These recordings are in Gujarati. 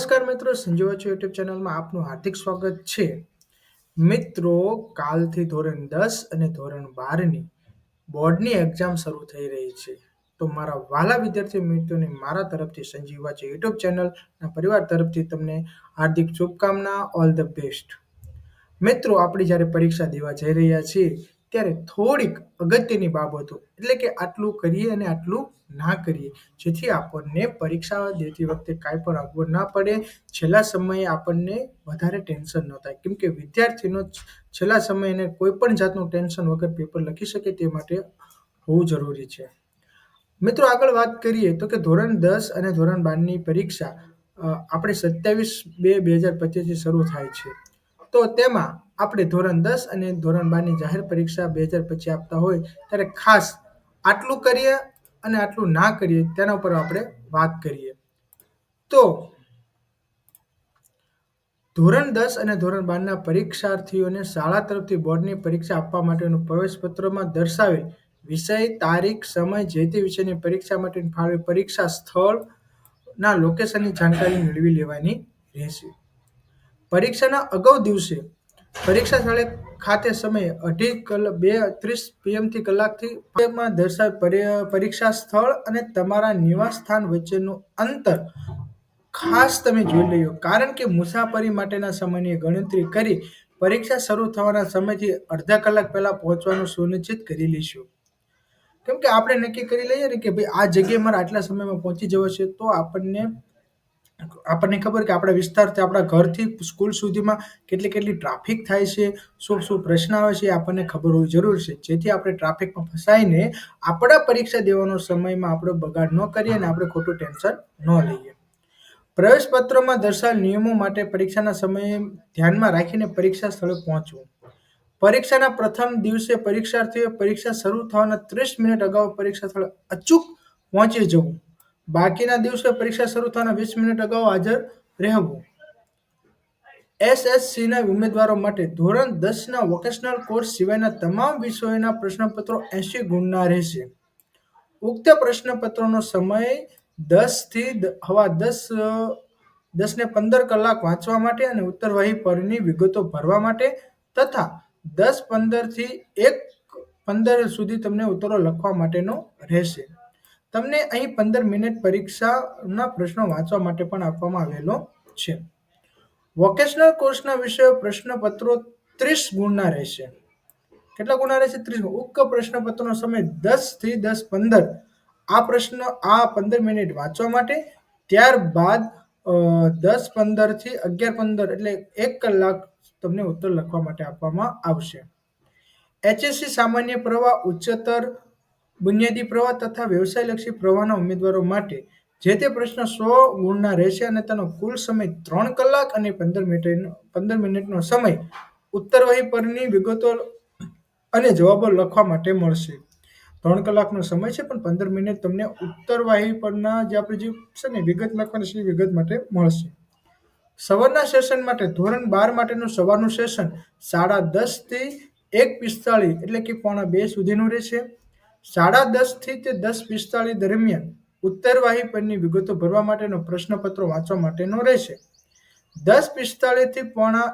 નમસ્કાર મિત્રો, સંજીવા છો યુટ્યુબ ચેનલમાં આપનું હાર્દિક સ્વાગત છે. મિત્રો, કાલથી ધોરણ દસ અને ધોરણ બારની બોર્ડની એક્ઝામ શરૂ થઈ રહી છે. તો મારા વાલા વિદ્યાર્થી મિત્રોને મારા તરફથી સંજીવા છે યુટ્યુબ ચેનલના પરિવાર તરફથી તમને હાર્દિક શુભકામના ઓલ ધ બેસ્ટ મિત્રો, આપણે જ્યારે પરીક્ષા દેવા જઈ રહ્યા છીએ ત્યારે થોડીક અગત્યની બાબતો એટલે કે આટલું કરીએ અને આટલું ના કરીએ, જેથી આપણને પરીક્ષા દેતી વખતે કાંઈ પણ અગવડ ના પડે. છેલ્લા સમયે આપણને વધારે ટેન્શન ન થાય. કેમ કે વિદ્યાર્થીનો છેલ્લા સમયે એને કોઈ પણ જાતનું ટેન્શન વગર પેપર લખી શકે તે માટે હોવું જરૂરી છે. મિત્રો, આગળ વાત કરીએ તો કે ધોરણ દસ અને ધોરણ બારની પરીક્ષા આપણે સત્યાવીસ બે બે હજાર પચીસથી શરૂ થાય છે. તો તેમાં આપણે ધોરણ દસ અને ધોરણ બારની જાહેર પરીક્ષા બે હજાર પછી આપતા હોય ત્યારે ખાસ આટલું કરીએ અને આટલું ના કરીએ તેના ઉપર આપણે વાત કરીએ. તો ધોરણ દસ અને ધોરણ બારના પરીક્ષાર્થીઓને શાળા તરફથી બોર્ડની પરીક્ષા આપવા માટેનું પ્રવેશપત્રમાં દર્શાવેલ વિષય, તારીખ, સમય, જે તે વિષયની પરીક્ષા માટેની ફાળવેલ પરીક્ષા સ્થળના લોકેશનની જાણકારી મેળવી લેવાની રહેશે. પરીક્ષાના અગાઉ દિવસે પરીક્ષા સ્થળે ખાતે સમયે અઢી કલાક બે ત્રીસ પીએમથી કલાકથી દર્શાવેલ પરીક્ષા સ્થળ અને તમારા નિવાસ સ્થાન વચ્ચેનું અંતર ખાસ તમે જોઈ લેજો કારણ કે મુસાફરી માટેના સમયની ગણતરી કરી પરીક્ષા શરૂ થવાના સમયથી અડધા કલાક પહેલા પહોંચવાનું સુનિશ્ચિત કરી લઈશું. કેમ કે આપણે નક્કી કરી લઈએ ને કે ભાઈ આ જગ્યાએ મારે આટલા સમયમાં પહોંચી જવું છે તો આપણને આપણને ખબર કે આપણા વિસ્તારથી આપણા ઘરથી સ્કૂલ સુધીમાં કેટલી કેટલી ટ્રાફિક થાય છે, શું શું પ્રશ્ન આવે છે આપણને ખબર હોવી જરૂર છે. જેથી આપણે ટ્રાફિકમાં ફસાઈને આપણા પરીક્ષા દેવાનો સમયમાં આપણે બગાડ ન કરીએ અને આપણે ખોટું ટેન્શન ન લઈએ. પ્રવેશપત્રમાં દર્શાવેલ નિયમો માટે પરીક્ષાના સમયે ધ્યાનમાં રાખીને પરીક્ષા સ્થળે પહોંચવું. પરીક્ષાના પ્રથમ દિવસે પરીક્ષાર્થીઓ પરીક્ષા શરૂ થવાના ત્રીસ મિનિટ અગાઉ પરીક્ષા સ્થળે અચૂક પહોંચી જવું. બાકીના દિવસે પરીક્ષા શરૂ થવાના વીસ મિનિટ અગાઉ હાજર રહેવું. એસએસસીના ઉમેદવારો માટે ધોરણ દસના વોકેશનલ કોર્સ સિવાયના તમામ વિષયોના પ્રશ્નપત્રો એંશી ગુણના રહેશે. ઉક્ત પ્રશ્નપત્રોનો સમય દસથી હવા દસ, દસને પંદર કલાક વાંચવા માટે અને ઉત્તરવાહી પરની વિગતો ભરવા માટે તથા દસ પંદરથી એક પંદર સુધી તમને ઉત્તરો લખવા માટેનો રહેશે. તમને અહીં પંદર મિનિટ પરીક્ષાના પ્રશ્નો વાંચવા માટે પણ આપવામાં આવેલો છે. વોકેશનલ કોર્સના વિષયો પ્રશ્નપત્રો ત્રીસ ગુણના રહેશે. કેટલા ગુણના રહેશે? ત્રીસ ઉક્ત પ્રશ્નપત્રનો સમય દસથી દસ પંદર. આ પ્રશ્ન આ પંદર મિનિટ વાંચવા માટે. ત્યારબાદ દસ પંદરથી અગિયાર પંદર એટલે એક કલાક તમને ઉત્તર લખવા માટે આપવામાં આવશે. એચએસસી સામાન્ય પ્રવાહ ઉચ્ચતર બુનિયાદી પ્રવાહ તથા વ્યવસાયલક્ષી પ્રવાહના ઉમેદવારો માટે જે તે પ્રશ્ન સો ગુણના રહેશે અને તેનો કુલ સમય ત્રણ કલાક અને પંદર મિનિટનો પંદર મિનિટનો સમય ઉત્તરવહી પરની વિગતો અને જવાબો લખવા માટે મળશે. ત્રણ કલાકનો સમય છે, પણ પંદર મિનિટ તમને ઉત્તરવાહી પરના જે આપણે જે છે ને વિગત લખવાની છે વિગત માટે મળશે. સવારના સેશન માટે ધોરણ બાર માટેનું સવારનું સેશન સાડા દસથી એક પિસ્તાળીસ એટલે કે પોણા બે સુધીનું રહેશે. સાડા દસથી તે દસ પિસ્તાળીસ દરમિયાન ઉત્તરવાહી પરની વિગતો ભરવા માટેનો પ્રશ્નપત્રો વાંચવા માટેનો રહેશે. દસ પિસ્તાળીસથી પોણા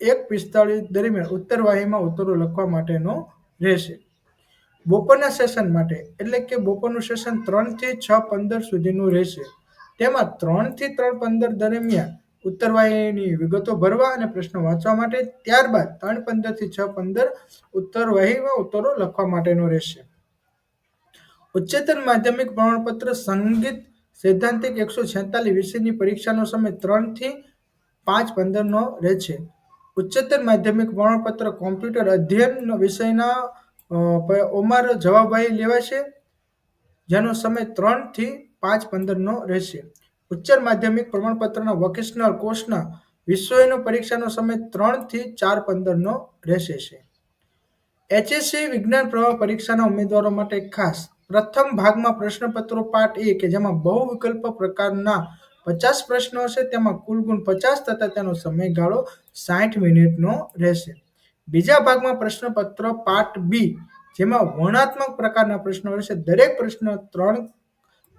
એક પિસ્તાળીસ દરમિયાન ઉત્તરવાહીમાં ઉત્તરો લખવા માટેનો રહેશે. બપોરના સેશન માટે, એટલે કે બપોરનું સેશન ત્રણથી છ પંદર સુધીનું રહેશે. તેમાં ત્રણથી ત્રણ પંદર દરમિયાન ઉત્તરવાહીની વિગતો ભરવા અને પ્રશ્નો વાંચવા માટે, ત્યારબાદ ત્રણ પંદરથી છ પંદર ઉત્તરવાહીમાં ઉત્તરો લખવા માટેનો રહેશે. ઉચ્ચતર માધ્યમિક પ્રમાણપત્ર સંગીત સૈદ્ધાંતિક એકસો છેતાલીસ વિષયની પરીક્ષાનો સમય ત્રણથી પાંચ પંદરનો રહેશે ઉચ્ચતર માધ્યમિક પ્રમાણપત્ર કોમ્પ્યુટર અધ્યયન વિષયના ઓમાર જવાબવાહી લેવાશે, જેનો સમય ત્રણથી પાંચ પંદરનો રહેશે. ઉચ્ચતર માધ્યમિક પ્રમાણપત્રના વોકેશનલ કોર્સના વિષયોનો પરીક્ષાનો સમય ત્રણથી ચાર પંદરનો રહેશે છે. એચએસસી વિજ્ઞાન પ્રવાહ પરીક્ષાના ઉમેદવારો માટે ખાસ પ્રથમ ભાગમાં પ્રશ્નપત્રો પાઠ એ કે જેમાં બહુ વિકલ્પ પ્રકારના પચાસ પ્રશ્નો હશે, તેમાં કુલ ગુણ પચાસ તથા તેનો સમયગાળો સાઠ મિનિટનો રહેશે. બીજા ભાગમાં પ્રશ્નપત્ર પાઠ બી, જેમાં વર્ણાત્મક પ્રકારના પ્રશ્નો રહેશે. દરેક પ્રશ્ન ત્રણ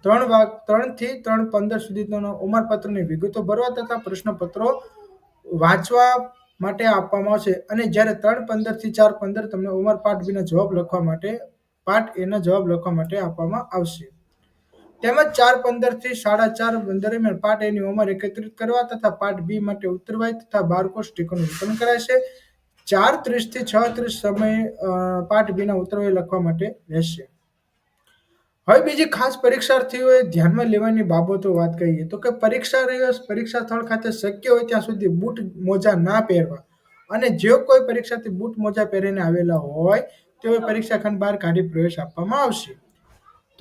ત્રણ વાગ, ત્રણથી ત્રણ પંદર સુધીનો ઉંમરપત્રની વિગતો ભરવા તથા પ્રશ્નપત્રો વાંચવા માટે આપવામાં આવશે. અને જ્યારે ત્રણ પંદરથી ચાર પંદર તમને ઉંમર પાઠ બીના જવાબ લખવા માટે પાર્ટ એના જવાબ લખવા માટે આપવામાં આવશે. તેમજ ચાર પંદરથી સાડા ચાર દરમિયાન પાર્ટ એની ઉંમર એકત્રિત કરવા તથા પાર્ટ બી માટે ઉત્તરવાય તથા બારકોડ સ્ટીકરનું વિતરણ કરાશે ચાર ત્રીસથી છ ત્રીસ સમય પાઠ બીના ઉત્તરવાય લખવા માટે રહેશે. હવે બીજી ખાસ પરીક્ષાર્થીઓએ ધ્યાનમાં લેવાની બાબતો વાત કરીએ તો કે પરીક્ષા દિવસ પરીક્ષા સ્થળ ખાતે શક્ય હોય ત્યાં સુધી બૂટ મોજા ના પહેરવા. અને જે કોઈ પરીક્ષાર્થી બૂટ મોજા પહેરીને આવેલા હોય તેઓએ પરીક્ષા ખંડ બહાર કાઢી પ્રવેશ આપવામાં આવશે.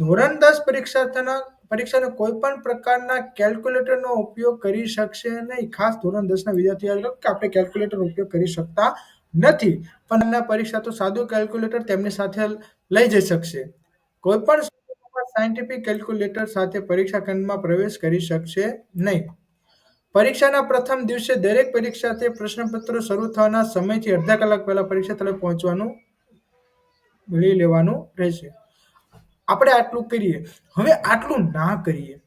ધોરણ દસ પરીક્ષાર્થીના પરીક્ષાના કોઈ પણ પ્રકારના કેલ્ક્યુલેટરનો ઉપયોગ કરી શકશે નહીં. ખાસ ધોરણ દસના વિદ્યાર્થીઓ કે આપણે કેલ્ક્યુલેટર ઉપયોગ કરી શકતા નથી. પણ એમના પરીક્ષા તો સાદું કેલ્ક્યુલેટર તેમની સાથે લઈ જઈ શકશે. કોઈ પણ સાયન્ટિફિક કેલ્ક્યુલેટર સાથે પરીક્ષા ખંડમાં પ્રવેશ કરી શકશે નહીં. પરીક્ષાના પ્રથમ દિવસે દરેક પરીક્ષાર્થીએ પ્રશ્નપત્રો શરૂ થવાના સમયથી અડધા કલાક પહેલા પરીક્ષા સ્થળે પહોંચવાનું મેળવી લેવાનું રહેશે. આપણે આટલું કરીએ. હવે આટલું ના કરીએ.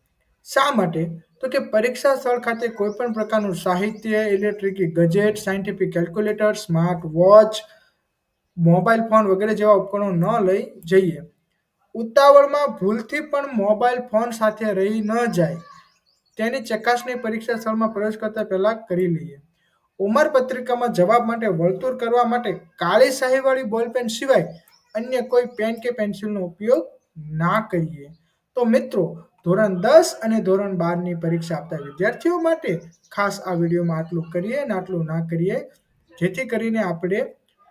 શા માટે? તો કે પરીક્ષા સ્થળ ખાતે કોઈ પણ પ્રકારનું સાહિત્ય electric gadget scientific calculator smart watch mobile phone વગેરે જેવા ઉપકરણો ન લઈ જઈએ. ઉતાવળમાં ભૂલથી પણ મોબાઈલ ફોન સાથે રહી ન જાય. તેની ચકાસણી પરીક્ષા સ્થળમાં પ્રવેશ કરતા પહેલા કરી લઈએ. ઉંમર પત્રિકામાં જવાબ માટે વળતર કરવા માટે કાળી શાહીવાળી બોલપેન સિવાય અન્ય કોઈ પેન કે પેન્સિલનો ઉપયોગ ના કરીએ. તો મિત્રો, ધોરણ દસ અને ધોરણ બારની પરીક્ષા આપતા વિદ્યાર્થીઓ માટે ખાસ આ વિડીયોમાં આટલું કરીએ અને આટલું ના કરીએ. જેથી કરીને આપણે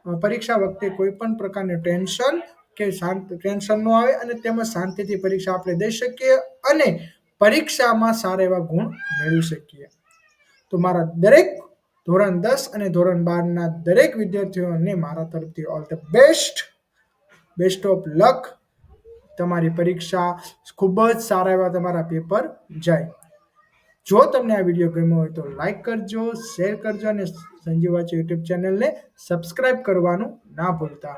પરીક્ષા વખતે કોઈ પણ પ્રકારની ટેન્શન કે શાંત, ટેન્શન ન આવે અને તેમજ શાંતિથી પરીક્ષા આપણે દઈ શકીએ અને પરીક્ષામાં સારા એવા ગુણ મેળવી શકીએ. તો મારા દરેક ધોરણ દસ અને ધોરણ બારના દરેક વિદ્યાર્થીઓને મારા તરફથી all the best. Best of luck તમારી પરીક્ષા ખૂબ જ સારા એવા તમારા પેપર જાય. જો તમને આ વીડિયો ગમ્યો હોય તો લાઈક કરજો શેર કરજો અને સંજીવ વાચી યુટ્યુબ ચેનલને સબસ્ક્રાઈબ કરવાનું ના ભૂલતા.